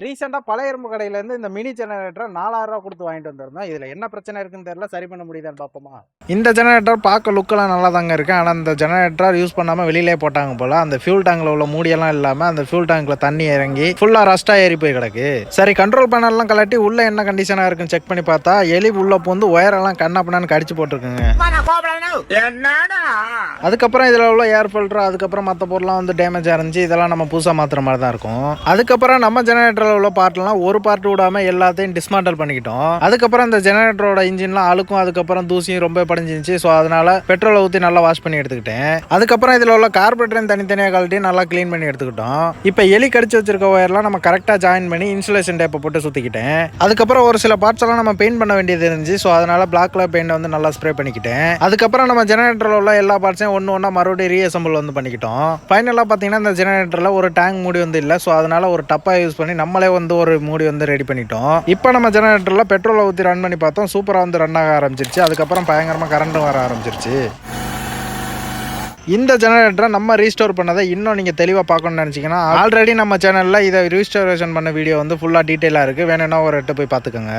ரீசெண்டாக பழைய இரும்பு கடையிலேருந்து இந்த மினி ஜெனரேட்டரை நாலாயிரம் ரூபா கொடுத்து வாங்கிட்டு வந்திருந்தோம். இதில் என்ன பிரச்சனை இருக்குன்னு தெரியல. சரி பண்ண முடியுதான்னு பார்ப்போமா? இந்த ஜெனரேட்டர் பார்க்க லுக்கெல்லாம் நல்லா தாங்க இருக்கு. ஆனால் அந்த ஜெனரேட்டர் யூஸ் பண்ணாமல் வெளியிலே போட்டாங்க போல. அந்த ஃபியூல் டேங்கில் உள்ள மூடியெல்லாம் இல்லாமல் அந்த ஃபியூல் டேங்க்ல தண்ணி இறங்கி ஃபுல்லாக ரஸ்ட்டாக ஏறி போய் கிடக்கு. சரி கண்ட்ரோல் பேனல்லாம் கலட்டி உள்ள என்ன கண்டிஷனாக இருக்குன்னு செக் பண்ணி பார்த்தா எலி உள்ள பூந்து ஒயரெல்லாம் கண்ணா பண்ணான்னு கடிச்சு போட்டிருக்குங்க. அதுக்கப்புறம் இதில் உள்ள ஏர் ஃபில்டர் அதுக்கப்புறம் மற்ற பொருள்லாம் வந்து டேமேஜ் இருந்துச்சு. இதெல்லாம் நம்ம புதுசாக மாற்றுற மாதிரி தான் இருக்கும். அதுக்கப்புறம் நம்ம ஜெனரேட்டரில் உள்ள பார்ட்லாம் ஒரு பார்ட் விடாமல் எல்லாத்தையும் டிஸ்மாண்டல் பண்ணிக்கிட்டோம். அதுக்கப்புறம் இந்த ஜெனரேட்டரோட இன்ஜின்லாம் அழுக்கும் அதுக்கப்புறம் தூசியும் ரொம்ப படிஞ்சிருந்துச்சு. ஸோ அதனால பெட்ரோலை ஊற்றி நல்லா வாஷ் பண்ணி எடுத்துக்கிட்டேன். அதுக்கப்புறம் இதில் உள்ள கார்பரேட்டரையும் தனித்தனியாக கழட்டி நல்லா க்ளீன் பண்ணி எடுத்துக்கிட்டோம். இப்போ எலி கடிச்சு வச்சிருக்க ஒயர்லாம் நம்ம கரெக்டாக ஜாயின் பண்ணி இன்சுலேஷன் டேப்பை போட்டு சுற்றிக்கிட்டேன் அதுக்கப்புறம் ஒரு சில பார்ட்ஸ் எல்லாம் நம்ம பெயிண்ட் பண்ண வேண்டியது இருந்துச்சு. ஸோ அதனால பிளாக் கலர் பெயிண்ட் வந்து நல்லா ஸ்ப்ரே பண்ணிக்கிட்டேன். அதுக்கப்புறம் நம்ம ஜெனரேட்டரில் உள்ள எல்லா பார்ட்ஸையும் ஒன்று ஒன்றா மறுபடியும் ரீஅசம்பிள் வந்து பண்ணிக்கிட்டோம். ஃபைனலாக பார்த்தீங்கன்னா இந்த ஜெனரேட்டரில் ஒரு டேங்க் மூடி வந்து இல்லை. ஸோ அதனால ஒரு டப்பா யூஸ் பண்ணி நம்ம நம்மளே வந்து ஒரு மூடி வந்து ரெடி பண்ணிட்டோம். இப்போ நம்ம ஜெனரேட்டரில் பெட்ரோலை ஊற்றி ரன் பண்ணி பார்த்தோம். சூப்பராக வந்து ரன் ஆக ஆரம்பிச்சிருச்சு. அதுக்கப்புறம் பயங்கரமாக கரண்ட்டும் வர ஆரம்பிச்சிருச்சு. இந்த ஜெனரேட்டரை நம்ம ரீஸ்டோர் பண்ணதை இன்னும் நீங்கள் தெளிவாக பார்க்கணும்னு நினச்சிங்கன்னா ஆல்ரெடி நம்ம சேனலில் இதை ரீஸ்டோரேஷன் பண்ண வீடியோ வந்து ஃபுல்லாக டீட்டெயிலாக இருக்குது வேணும்னா ஒரு எட்டு போய் பார்த்துக்கோங்க.